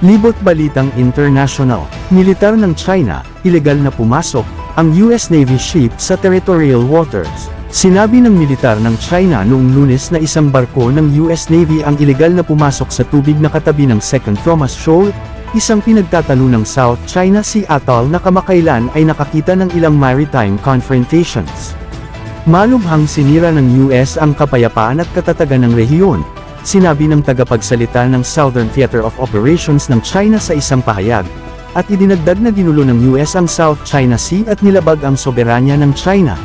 Libot Balitang International, militar ng China, ilegal na pumasok, ang US Navy ship sa territorial waters. Sinabi ng militar ng China noong lunes na isang barko ng US Navy ang ilegal na pumasok sa tubig na katabi ng Second Thomas Shoal, isang pinagtatalo ng South China Sea Atoll na kamakailan ay nakakita ng ilang maritime confrontations. Malubhang sinira ng US ang kapayapaan at katatagan ng rehiyon, sinabi ng tagapagsalita ng Southern Theater of Operations ng China sa isang pahayag, at idinagdag na ginulo ng US ang South China Sea at nilabag ang soberanya ng China.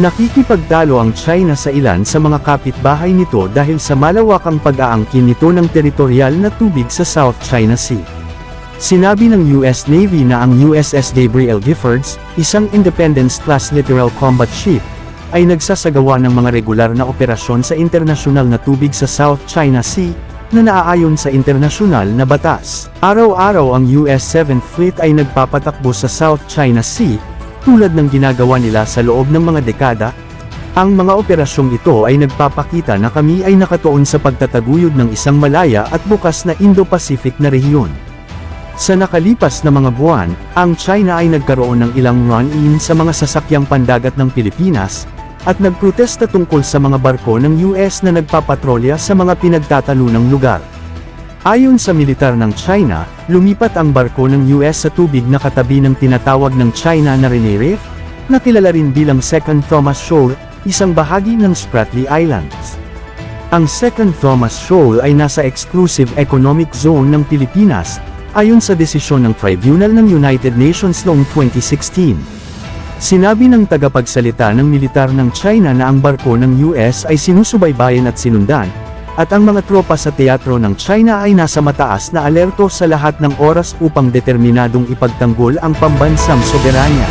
Nakikipagtalo ang China sa ilan sa mga kapitbahay nito dahil sa malawakang pag-aangkin nito ng teritorial na tubig sa South China Sea. Sinabi ng US Navy na ang USS Gabriel Giffords, isang Independence-class littoral combat ship, ay nagsasagawa ng mga regular na operasyon sa internasyonal na tubig sa South China Sea, na naaayon sa internasyonal na batas. Araw-araw ang US 7th Fleet ay nagpapatakbo sa South China Sea, tulad ng ginagawa nila sa loob ng mga dekada, ang mga operasyong ito ay nagpapakita na kami ay nakatuon sa pagtataguyod ng isang malaya at bukas na Indo-Pacific na rehiyon. Sa nakalipas na mga buwan, ang China ay nagkaroon ng ilang run-in sa mga sasakyang pandagat ng Pilipinas, at nagprotesta tungkol sa mga barko ng US na nagpapatrolya sa mga pinagtatalunang lugar. Ayon sa militar ng China, lumipat ang barko ng US sa tubig na katabi ng tinatawag ng China na Rene na kilala rin bilang Second Thomas Shoal, isang bahagi ng Spratly Islands. Ang Second Thomas Shoal ay nasa exclusive economic zone ng Pilipinas, ayon sa desisyon ng Tribunal ng United Nations noong 2016. Sinabi ng tagapagsalita ng militar ng China na ang barko ng US ay sinusubaybayan at sinundan, at ang mga tropa sa teatro ng China ay nasa mataas na alerto sa lahat ng oras upang determinadong ipagtanggol ang pambansang soberanya.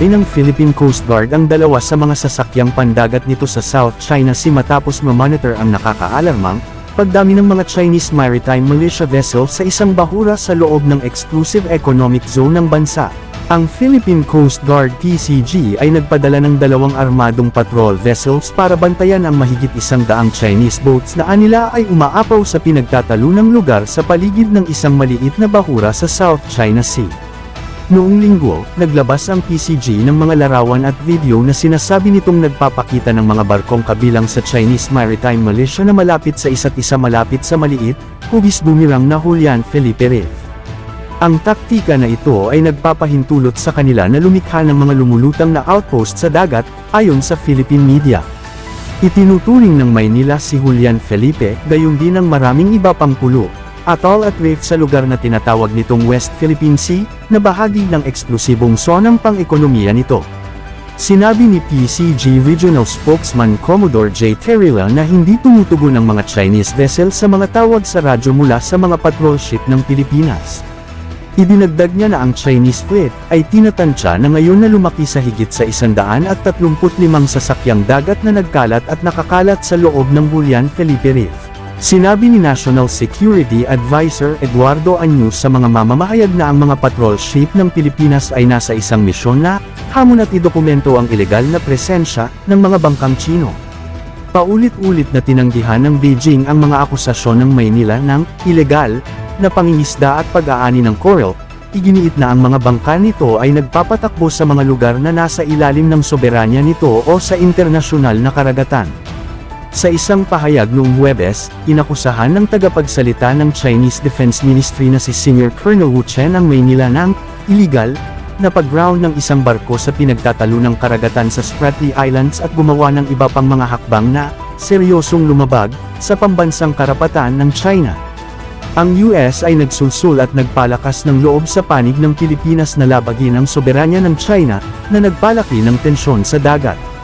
ng Philippine Coast Guard ang dalawa sa mga sasakyang pandagat nito sa South China Sea matapos mamonitor ang nakakaalarmang, pagdami ng mga Chinese maritime militia vessels sa isang bahura sa loob ng exclusive economic zone ng bansa. Ang Philippine Coast Guard PCG ay nagpadala ng dalawang armadong patrol vessels para bantayan ang mahigit isang daang Chinese boats na anila ay umaapaw sa pinagtatalunang lugar sa paligid ng isang maliit na bahura sa South China Sea. Noong linggo, naglabas ang PCG ng mga larawan at video na sinasabi nitong nagpapakita ng mga barkong kabilang sa Chinese Maritime Militia na malapit sa isa't isa malapit sa maliit, hugis bumirang na Julian Felipe Reef. Ang taktika na ito ay nagpapahintulot sa kanila na lumikha ng mga lumulutang na outpost sa dagat, ayon sa Philippine media. Itinuturing ng Maynila si Julian Felipe, gayon din ng maraming iba pang pulo, atoll at reef sa lugar na tinatawag nitong West Philippine Sea, na bahagi ng eksklusibong zonang pang-ekonomiya nito. Sinabi ni PCG Regional Spokesman Commodore J. Terrila na hindi tumutugon ang mga Chinese vessel sa mga tawag sa radyo mula sa mga patrol ship ng Pilipinas. Idinagdag niya na ang Chinese fleet ay tinatansya na ngayon na lumaki sa higit sa 135 sasakyang dagat na nagkalat at nakakalat sa loob ng Julian Felipe Reef. Sinabi ni National Security Advisor Eduardo Anyus sa mga mamamahayag na ang mga patrol ship ng Pilipinas ay nasa isang misyon na, hamon at idokumento ang ilegal na presensya ng mga bangkang Chino. Paulit-ulit na tinanggihan ng Beijing ang mga akusasyon ng Maynila ng ilegal na pangingisda at pag-aani ng coral, iginiit na ang mga bangka nito ay nagpapatakbo sa mga lugar na nasa ilalim ng soberanya nito o sa internasyonal na karagatan. Sa isang pahayag noong Huwebes, inakusahan ng tagapagsalita ng Chinese Defense Ministry na si Senior Colonel Wu Chen ang Maynila ng illegal na pag-ground ng isang barko sa pinagtatalunang karagatan sa Spratly Islands at gumawa ng iba pang mga hakbang na seryosong lumabag sa pambansang karapatan ng China. Ang US ay nagsulsul at nagpalakas ng loob sa panig ng Pilipinas na labagin ang soberanya ng China na nagpalaki ng tensyon sa dagat.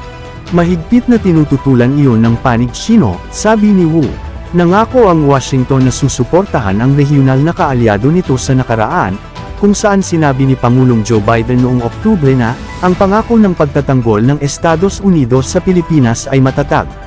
Mahigpit na tinututulan iyon ng panig Sino, sabi ni Wu. Nangako ang Washington na susuportahan ang regional na kaalyado nito sa nakaraan, kung saan sinabi ni Pangulong Joe Biden noong Oktubre na, ang pangako ng pagtatanggol ng Estados Unidos sa Pilipinas ay matatag.